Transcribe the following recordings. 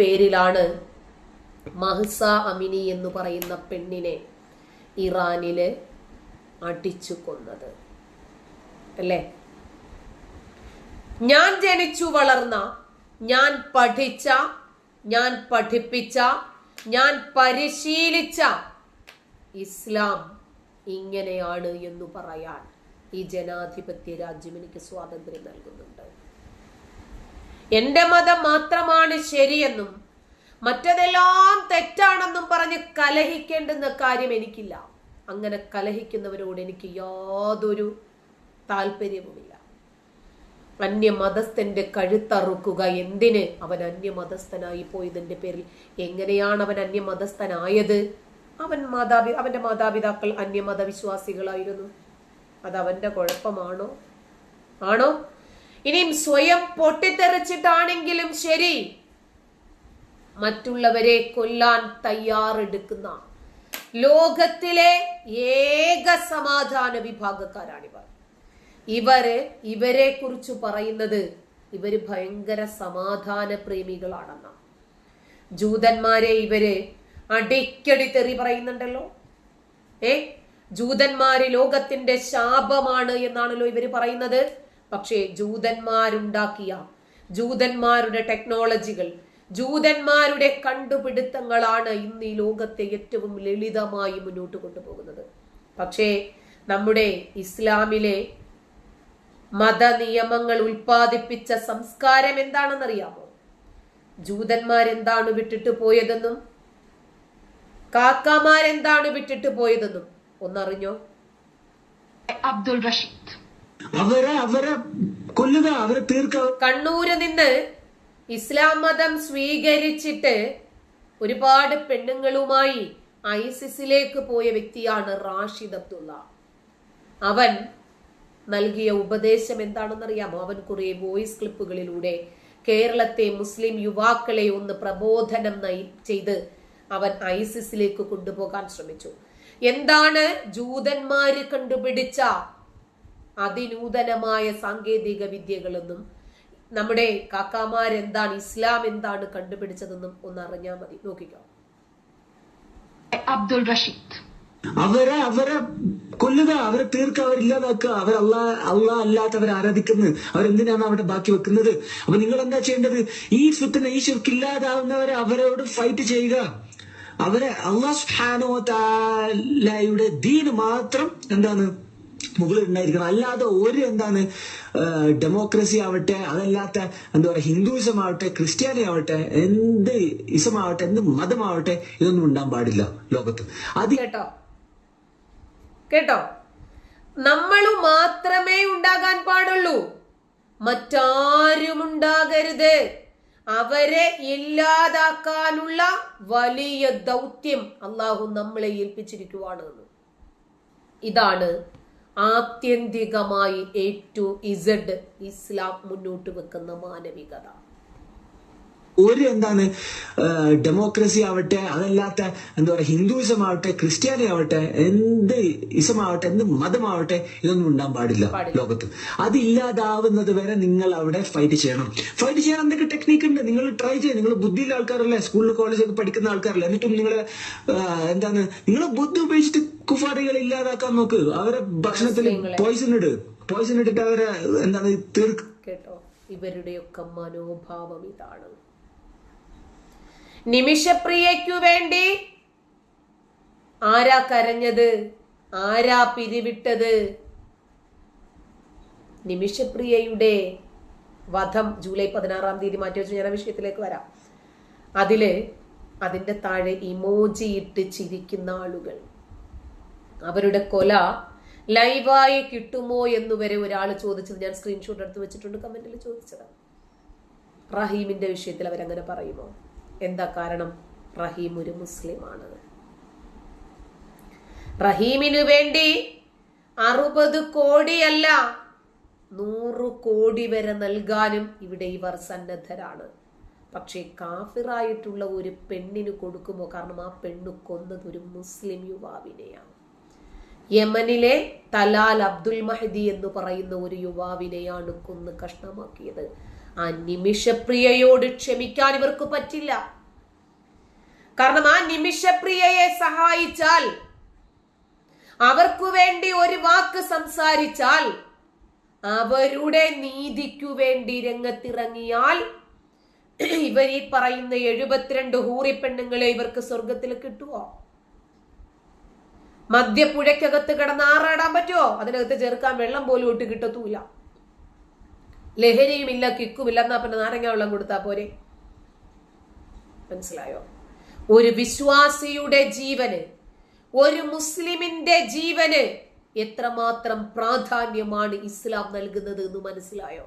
പേരിലാണ് മഹ്സ അമിനി എന്ന് പറയുന്ന പെണ്ണിനെ ഇറാനിൽ അടിച്ചു കൊന്നത്. അല്ലേ? ഞാൻ ജനിച്ചു വളർന്ന ഞാൻ പഠിച്ച ഞാൻ പഠിപ്പിച്ച ഞാൻ പരിശീലിച്ച ഇസ്ലാം ഇങ്ങനെയാണ് എന്ന് പറയാൻ ഈ ജനാധിപത്യ രാജ്യം എനിക്ക് സ്വാതന്ത്ര്യം നൽകുന്നുണ്ട്. എന്റെ മതം മാത്രമാണ് ശരിയെന്നും മറ്റതെല്ലാം തെറ്റാണെന്നും പറഞ്ഞ് കലഹിക്കേണ്ടുന്ന കാര്യം എനിക്കില്ല. അങ്ങനെ കലഹിക്കുന്നവരോട് എനിക്ക് യാതൊരു താല്പര്യവുമില്ല. അന്യമതസ്ഥന്റെ കഴുത്തറുക്കുക എന്തിന്? അവൻ അന്യമതസ്ഥനായി പോയതിന്റെ പേരിൽ എങ്ങനെയാണ് അവൻ അന്യമതസ്ഥനായത്? അവൻ മാതാപി അവന്റെ മാതാപിതാക്കൾ അന്യമതവിശ്വാസികളായിരുന്നു. അത് അവന്റെ കുഴപ്പമാണോ? ആണോ? ഇനിയും സ്വയം പൊട്ടിത്തെറിച്ചിട്ടാണെങ്കിലും ശരി. മറ്റുള്ളവരെ കൊല്ലാൻ തയ്യാറെടുക്കുന്ന ലോകത്തിലെ ഏക സമാധാന വിഭാഗക്കാരാണിവർ. ഇവർ ഇവരെ കുറിച്ച് പറയുന്നത് ഇവർ ഭയങ്കര സമാധാന പ്രേമികളാണെന്ന. ജൂതന്മാരെ ഇവർ അടിക്കടി തെറി പറയുന്നുണ്ടല്ലോ. ഏ? ജൂതന്മാര് ലോകത്തിന്റെ ശാപമാണ് എന്നാണല്ലോ ഇവർ പറയുന്നത്. പക്ഷേ ജൂതന്മാരുണ്ടാക്കിയ ജൂതന്മാരുടെ ടെക്നോളജികൾ ജൂതന്മാരുടെ കണ്ടുപിടുത്തങ്ങളാണ് ഇന്ന് ഈ ലോകത്തെ ഏറ്റവും ലളിതമായി മുന്നോട്ട് കൊണ്ടുപോകുന്നത്. പക്ഷേ നമ്മുടെ ഇസ്ലാമിലെ മതനിയമങ്ങൾ ഉൽപ്പാദിപ്പിച്ച സംസ്കാരം എന്താണെന്നറിയാമോ? ജൂതന്മാരെന്താണ് വിട്ടിട്ട് പോയതെന്നും കാക്കാമാരെന്താണ് വിട്ടിട്ട് പോയതെന്നും ഒന്നറിഞ്ഞോ? അബ്ദുൾ Rashid. അവരെ അവരെ കൊല്ലുക അവരെ തീർക്കുക. കണ്ണൂര് നിന്ന് ഇസ്ലാം മതം സ്വീകരിച്ചിട്ട് ഒരുപാട് പെണ്ണുങ്ങളുമായി ഐസിസിലേക്ക് പോയ വ്യക്തിയാണ് റാഷിദ് അബ്ദുള്ള. അവൻ നൽകിയ ഉപദേശം എന്താണെന്നറിയാമോ? അവൻ കുറെ വോയിസ് ക്ലിപ്പുകളിലൂടെ കേരളത്തെ മുസ്ലിം യുവാക്കളെ ഒന്ന് പ്രബോധനം ചെയ്ത് അവൻ ഐസിസിലേക്ക് കൊണ്ടുപോകാൻ ശ്രമിച്ചു. എന്താണ് ജൂതന്മാര് കണ്ടുപിടിച്ച അതിനൂതനമായ സാങ്കേതിക വിദ്യകളെന്നും നമ്മുടെ കാക്കാമാരെന്താണ് ഇസ്ലാം എന്താണ് കണ്ടുപിടിച്ചതെന്നും ഒന്ന് അറിഞ്ഞാൽ മതി. നോക്കിക്കോ. അബ്ദുൾ റഷീദ്. അവരെ അവരെ കൊല്ലുക അവരെ തീർക്കുക അവരില്ലാതാക്കുക. അവർ അള്ളാ അള്ളാ അല്ലാത്തവരെ ആരാധിക്കുന്നത് അവരെന്തിനാണ് അവിടെ ബാക്കി വെക്കുന്നത്? അപ്പൊ നിങ്ങൾ എന്താ ചെയ്യേണ്ടത്? ഈ സ്വത്തിന് ഈ ശിർക്ക് ഇല്ലാതാവുന്നവരെ അവരോട് ഫൈറ്റ് ചെയ്യുക. അവരെ അള്ളാഹ് സുബ്ഹാനഹു താലയുടെ ദീന് മാത്രം എന്താണ് മുകളിൽ ഉണ്ടായിരിക്കണം അല്ലാതെ ഒരു എന്താണ് ഡെമോക്രസി ആവട്ടെ അതല്ലാത്ത എന്താ പറയുക ഹിന്ദുയിസം ആവട്ടെ ക്രിസ്ത്യാനി ആവട്ടെ എന്ത് ഇസമാവട്ടെ എന്ത് മതമാവട്ടെ ഇതൊന്നും ഉണ്ടാൻ പാടില്ല ലോകത്ത്. അത് കേട്ടോ? കേട്ടോ? നമ്മൾ മാത്രമേ ഉണ്ടാകാൻ പാടുള്ളൂ. മറ്റാരും ഉണ്ടാകരുത്. അവരെ ഇല്ലാതാക്കാനുള്ള വലിയ ദൗത്യം അള്ളാഹു നമ്മളെ ഏൽപ്പിച്ചിരിക്കുവാണെന്ന് ഇതാണ് ആത്യന്തികമായി എ ടു ഇസഡ് ഇസ്ലാം മുന്നോട്ട് വെക്കുന്ന മാനവികത. ഒരു എന്താണ് ഡെമോക്രസി ആവട്ടെ അതല്ലാത്ത എന്താ പറയുക ഹിന്ദുയിസം ആവട്ടെ ക്രിസ്ത്യാനി ആവട്ടെ എന്ത് ഇസമാവട്ടെ എന്ത് മതമാവട്ടെ ഇതൊന്നും ഉണ്ടാൻ പാടില്ല. ലോകത്ത്. അതില്ലാതാവുന്നത് വരെ നിങ്ങൾ അവിടെ ഫൈറ്റ് ചെയ്യണം. ഫൈറ്റ് ചെയ്യാൻ എന്തൊക്കെ ടെക്നീക്ക് ഉണ്ട്? നിങ്ങൾ ട്രൈ ചെയ്യുക നിങ്ങൾ ബുദ്ധിയുള്ള ആൾക്കാരല്ലേ? സ്കൂളിൽ കോളേജൊക്കെ പഠിക്കുന്ന ആൾക്കാരല്ലേ? എന്നിട്ടും നിങ്ങൾ എന്താണ് നിങ്ങൾ ബുദ്ധി ഉപയോഗിച്ചിട്ട് കുഫാറികളെ ഇല്ലാതാക്കാൻ നോക്ക്. അവരെ ഭക്ഷണത്തിൽ. പോയിസൺ ഇട്. പോയിസൺ ഇട്ടിട്ട് അവരെ എന്താണ് തീർക്ക് കേട്ടോ? ഇവരുടെയൊക്കെ മനോഭാവം ഇതാണ്. നിമിഷപ്രിയയ്ക്കു വേണ്ടി ആരാ കരഞ്ഞത്? ആരാ പിരിവിട്ടത്? നിമിഷപ്രിയയുടെ വധം ജൂലൈ പതിനാറാം തീയതി മാറ്റി വെച്ച്. ഞാൻ ആ വിഷയത്തിലേക്ക് വരാം. അതിൽ അതിന്റെ താഴെ ഇമോജി ഇട്ട് ചിരിക്കുന്ന ആളുകൾ. അവരുടെ കൊല ലൈവായി കിട്ടുമോ എന്ന് വരെ ഒരാൾ ചോദിച്ചത് ഞാൻ സ്ക്രീൻഷോട്ട് എടുത്ത് വെച്ചിട്ടുണ്ട്. കമന്റിൽ ചോദിച്ചതാണ്. റഹീമിന്റെ വിഷയത്തിൽ അവരങ്ങനെ പറയുമോ? എന്താ കാരണം? റഹീം ഒരു മുസ്ലിമാണ്. റഹീമിന് വേണ്ടി അറുപത് കോടിയല്ല നൂറ് കോടി വരെ നൽകാനും ഇവിടെ ഇവർ സന്നദ്ധരാണ്. പക്ഷേ കാഫിറായിട്ടുള്ള ഒരു പെണ്ണിന് കൊടുക്കുമോ? കാരണം ആ പെണ്ണ് കൊന്നത് ഒരു മുസ്ലിം യുവാവിനെയാണ്. യമനിലെ തലാൽ അബ്ദുൽ മഹദി എന്ന് പറയുന്ന ഒരു യുവാവിനെയാണ് കൊന്ന് കഷ്ണമാക്കിയത്. ആ നിമിഷപ്രിയയോട് ക്ഷമിക്കാൻ ഇവർക്ക് പറ്റില്ല. കാരണം ആ നിമിഷപ്രിയയെ സഹായിച്ചാൽ അവർക്കു വേണ്ടി ഒരു വാക്ക് സംസാരിച്ചാൽ അവരുടെ നീതിക്കു വേണ്ടി രംഗത്തിറങ്ങിയാൽ ഇവർ ഈ പറയുന്ന എഴുപത്തിരണ്ട് ഹൂറി പെണ്ണുങ്ങളെ ഇവർക്ക് സ്വർഗത്തിൽ കിട്ടുമോ മദ്യപ്പുഴയ്ക്കകത്ത് കിടന്ന് ആറാടാൻ പറ്റുമോ അതിനകത്ത് ചേർക്കാൻ വെള്ളം പോലും ഇട്ട് കിട്ടത്തൂല. ലഹരിയുമില്ല കിക്കുമില്ല എന്നാ പിന്നെ നാരങ്ങ വെള്ളം കൊടുത്താ പോരെ? മനസ്സിലായോ? ഒരു വിശ്വാസിയുടെ ജീവന് ഒരു മുസ്ലിമിന്റെ ജീവന് എത്രമാത്രം പ്രാധാന്യമാണ് ഇസ്ലാം നൽകുന്നത് എന്ന് മനസ്സിലായോ?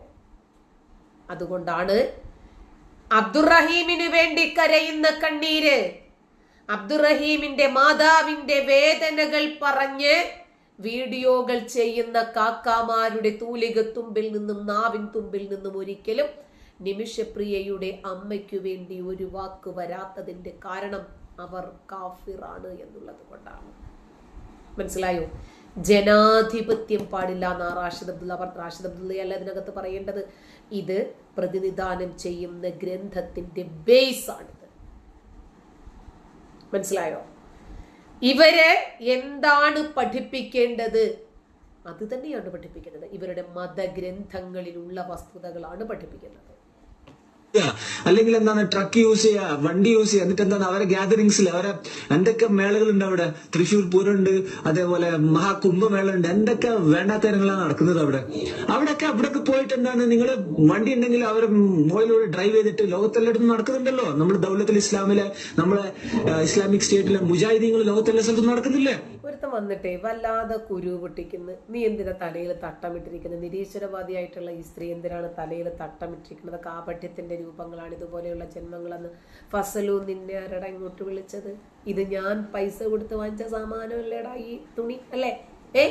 അതുകൊണ്ടാണ് അബ്ദുറഹീമിന് വേണ്ടി കരയുന്ന കണ്ണീര് അബ്ദുറഹീമിന്റെ മാതാവിന്റെ വേദനകൾ പറഞ്ഞ് വീഡിയോകൾ ചെയ്യുന്ന കാക്കാമാരുടെ തൂലിക തുമ്പിൽ നിന്നും നാവിൻ തുമ്പിൽ നിന്നും ഒരിക്കലും നിമിഷപ്രിയയുടെ അമ്മയ്ക്കു വേണ്ടി ഒരു വാക്ക് വരാത്തതിന്റെ കാരണം അവർ കാഫിറാണ് എന്നുള്ളത് കൊണ്ടാണ്. മനസ്സിലായോ? ജനാധിപത്യം പാടില്ല എന്നാ റാഷിദ് അബ്ദുള്ള റാഷിദ് അബ്ദുള്ളയല്ല ഇതിനകത്ത് പറയേണ്ടത്. ഇത് പ്രതിനിധാനം ചെയ്യുന്ന ഗ്രന്ഥത്തിന്റെ ബേസ് ആണിത്. മനസ്സിലായോ? ഇവർ എന്താണ് പഠിപ്പിക്കേണ്ടത്? അത് തന്നെയാണ് പഠിപ്പിക്കുന്നത്. ഇവരുടെ മതഗ്രന്ഥങ്ങളിലുള്ള വസ്തുതകളാണ് പഠിപ്പിക്കുന്നത്. അല്ലെങ്കിൽ എന്താണ് ട്രക്ക് യൂസ് ചെയ്യുക വണ്ടി യൂസ് ചെയ്യുക. എന്നിട്ട് എന്താണ് അവരെ ഗ്യാതറിങ്സിൽ അവരെ എന്തൊക്കെ മേളകളുണ്ട് അവിടെ? തൃശ്ശൂർ പൂരമുണ്ട് അതേപോലെ മഹാകുംഭമേള ഉണ്ട് എന്തൊക്കെ വേണ്ടാത്ത ഇനങ്ങളാണ് നടക്കുന്നത് അവിടെ? അവിടെയൊക്കെ അവിടെയൊക്കെ പോയിട്ട് എന്താണ് നിങ്ങൾ വണ്ടി ഉണ്ടെങ്കിൽ അവർ മുകളിലൂടെ ഡ്രൈവ് ചെയ്തിട്ട് ലോകത്തെല്ലായിടത്തും നടക്കുന്നുണ്ടല്ലോ. നമ്മുടെ ദൗലത്തിൽ ഇസ്ലാമിലെ നമ്മളെ ഇസ്ലാമിക് സ്റ്റേറ്റിലെ മുജാഹിദീങ്ങൾ ലോകത്തെല്ലാ സ്ഥലത്തും നടക്കുന്നില്ലേ? ഒരുത്തം വന്നിട്ടേ വല്ലാതെ കുരു പൊട്ടിക്കുന്നു. നീ എന്തിനാ തലയിൽ തട്ടമിട്ടിരിക്കുന്നത്? നിരീശ്വരവാദിയായിട്ടുള്ള ഈ സ്ത്രീ എന്തിനാണ് തലയിൽ തട്ടമിട്ടിരിക്കുന്നത്? കാപഠ്യത്തിന്റെ രൂപങ്ങളാണ് ഇതുപോലെയുള്ള ജന്മങ്ങളെന്ന് ഫസലു നിന്നെ ആരടാ ഇങ്ങോട്ട് വിളിച്ചത്? ഇത് ഞാൻ പൈസ കൊടുത്ത് വാങ്ങിച്ച സാമാനമല്ലേടാ ഈ തുണി അല്ലേ? ഏ?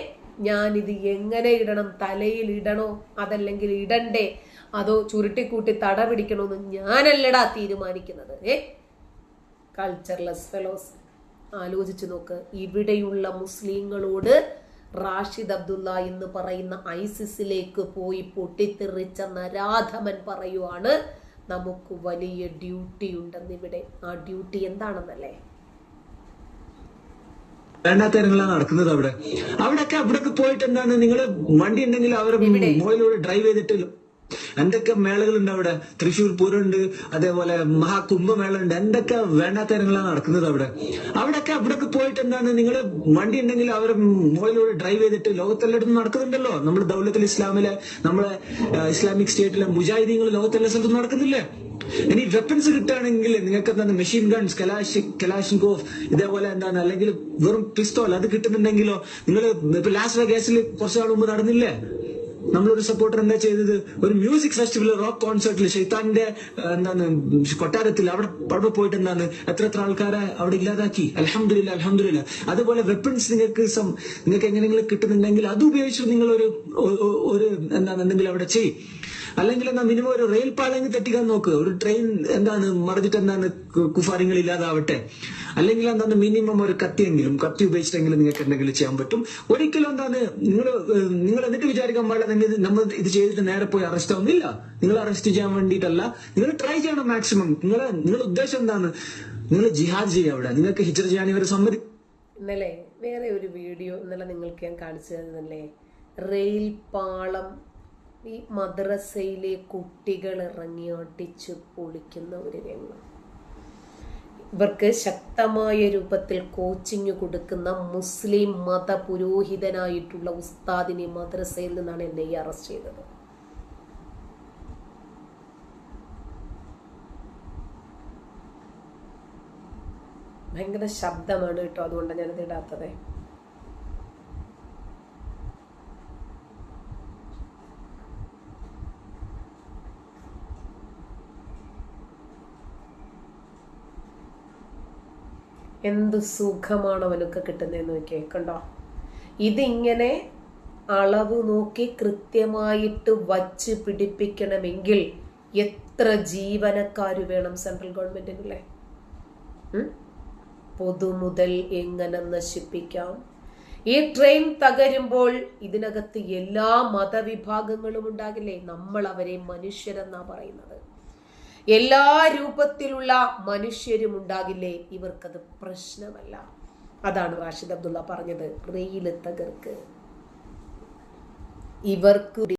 ഇത് എങ്ങനെ ഇടണം? തലയിൽ ഇടണോ? അതല്ലെങ്കിൽ ഇടണ്ടേ? അതോ ചുരുട്ടിക്കൂട്ടി തട പിടിക്കണോന്ന് ഞാനല്ലടാ തീരുമാനിക്കുന്നത്. ഏ? കൾച്ചർലെസ് ഫെലോസ് ആലോചിച്ചു നോക്ക്. ഇവിടെയുള്ള മുസ്ലിങ്ങളോട് റാഷിദ് അബ്ദുള്ള എന്ന് പറയുന്ന ഐസിസിലേക്ക് പോയി പൊട്ടിത്തെറിച്ച നരാധമൻ പറയുവാണ് നമുക്ക് വലിയ ഡ്യൂട്ടി ഉണ്ടെന്ന് ഇവിടെ. ആ ഡ്യൂട്ടി എന്താണെന്നല്ലേ? വേണ്ടാത്തരങ്ങളാണ് നടക്കുന്നത് അവിടെ. അവിടെയൊക്കെ അവിടെ പോയിട്ട് എന്താണ്? നിങ്ങൾ വണ്ടി ഉണ്ടെങ്കിൽ അവരെ ഡ്രൈവ് ചെയ്തിട്ട് എന്തൊക്കെ മേളകളുണ്ട് അവിടെ? തൃശ്ശൂർ പൂരമുണ്ട് അതേപോലെ മഹാകുംഭമേള ഉണ്ട് എന്തൊക്കെ വേണ്ടാത്തരങ്ങളാണ് നടക്കുന്നത് അവിടെ? അവിടെയൊക്കെ അവിടെയൊക്കെ പോയിട്ട് എന്താണ് നിങ്ങൾ വണ്ടി ഉണ്ടെങ്കിൽ അവർ മുകളിലൂടെ ഡ്രൈവ് ചെയ്തിട്ട് ലോകത്തെല്ലായിടത്തും നടക്കുന്നുണ്ടല്ലോ. നമ്മൾ ദൗലത്തിൽ ഇസ്ലാമിലെ നമ്മളെ ഇസ്ലാമിക് സ്റ്റേറ്റിലെ മുജാഹിദീങ്ങൾ ലോകത്തെല്ലാ സ്ഥലത്തും നടക്കുന്നില്ലേ? ഇനി വെപ്പൺസ് കിട്ടുകയാണെങ്കിൽ നിങ്ങൾക്ക് എന്താണ് മെഷീൻ ഗൺസ് കലാഷ് കലാഷിൻകോഫ് ഇതേപോലെ എന്താണ്? അല്ലെങ്കിൽ വെറും പിസ്തോൽ അത് കിട്ടുന്നുണ്ടെങ്കിലോ? നിങ്ങൾ ഇപ്പൊ ലാസ്റ്റ് വെഗാസിൽ കുറച്ചു നാൾ മുമ്പ് നടന്നില്ലേ? നമ്മളൊരു സപ്പോർട്ടർ എന്താ ചെയ്തത്? ഒരു മ്യൂസിക് ഫെസ്റ്റിവൽ റോക്ക് കോൺസേർട്ടിൽ ഷെയ്ത്താന്റെ എന്താണ് കൊട്ടാരത്തിൽ അവിടെ അവിടെ പോയിട്ട് എന്താണ് എത്ര എത്ര ആൾക്കാരെ അവിടെ ഇല്ലാതാക്കി? അലഹമില്ല അലഹമില്ല അതുപോലെ വെപ്പൺസ് നിങ്ങൾക്ക് സം- നിങ്ങൾക്ക് എങ്ങനെയെങ്കിലും കിട്ടുന്നുണ്ടെങ്കിൽ അത് ഉപയോഗിച്ച് നിങ്ങൾ ഒരു ഒരു എന്താണ് എന്തെങ്കിലും അവിടെ ചെയ്യും. അല്ലെങ്കിൽ എന്നാ മിനിമം ഒരു റെയിൽ പാലങ്ങ് തെറ്റിക്കാൻ നോക്ക്. ഒരു ട്രെയിൻ എന്താണ് മറിഞ്ഞിട്ട് എന്താണ് കുഫാരിങ്ങൾ ഇല്ലാതാവട്ടെ. അല്ലെങ്കിൽ എന്താണ് മിനിമം ഒരു കത്തിയെങ്കിലും കത്തി ഉപയോഗിച്ചിട്ടെങ്കിലും നിങ്ങൾക്ക് എന്തെങ്കിലും ചെയ്യാൻ പറ്റും. ഒരിക്കലും എന്താണ് നിങ്ങൾ നിങ്ങൾ എന്നിട്ട് വിചാരിക്കാൻ പാടില്ല നമ്മൾ ഇത് ചെയ്തിട്ട് നേരെ പോയി അറസ്റ്റ് ആവുന്നില്ല. നിങ്ങൾ അറസ്റ്റ് ചെയ്യാൻ വേണ്ടിയിട്ടല്ല. നിങ്ങൾ ട്രൈ ചെയ്യണം മാക്സിമം നിങ്ങൾ നിങ്ങളുടെ ഉദ്ദേശം എന്താണ്? നിങ്ങൾ ജിഹാദ് ചെയ്യുക അവിടെ. നിങ്ങൾക്ക് ഹിജർ ചെയ്യാൻ ഇവരെ സമ്മതി ഇന്നലെ വേറെ ഒരു വീഡിയോ ഇന്നലെ നിങ്ങൾക്ക് ഞാൻ കാണിച്ചു തന്നല്ലേ? റെയിൽ പാളം ഈ മദ്രസയിലെ കുട്ടികൾ ഇറങ്ങി ഒട്ടിച്ച് പൊളിക്കുന്ന ഒരു രംഗം. ഇവർക്ക് ശക്തമായ രൂപത്തിൽ കോച്ചിങ് കൊടുക്കുന്ന മുസ്ലിം മത പുരോഹിതനായിട്ടുള്ള ഉസ്താദിനെ മദ്രസയിൽ നിന്നാണ് എന്നെ ഈ അറസ്റ്റ് ചെയ്തത്. ഭയങ്കര ശബ്ദമാണ് കേട്ടോ അതുകൊണ്ടാണ് ഞാനത് ഇടാത്തത്. എന്ത് സുഖമാണ് അവനൊക്കെ കിട്ടുന്നതെന്ന് നോക്കിയേ കണ്ടോ? ഇതിങ്ങനെ അളവ് നോക്കി കൃത്യമായിട്ട് വച്ച് പിടിപ്പിക്കണമെങ്കിൽ എത്ര ജീവനക്കാർ വേണം സെൻട്രൽ ഗവൺമെന്റിനല്ലേ ഉം? പൊതുമുതൽ എങ്ങനെ നശിപ്പിക്കാം? ഈ ട്രെയിൻ തകരുമ്പോൾ ഇതിനകത്ത് എല്ലാ മതവിഭാഗങ്ങളും ഉണ്ടാകില്ലേ? നമ്മൾ അവരെ മനുഷ്യരെന്നാ പറയുന്നത്. എല്ലാ രൂപത്തിലുള്ള മനുഷ്യരും ഉണ്ടാകില്ലേ ഇവർക്കത് പ്രശ്നമല്ല. അതാണ് റാഷിദ് അബ്ദുള്ള പറഞ്ഞത്. റെയിൽ തകർക്ക്. ഇവർക്ക്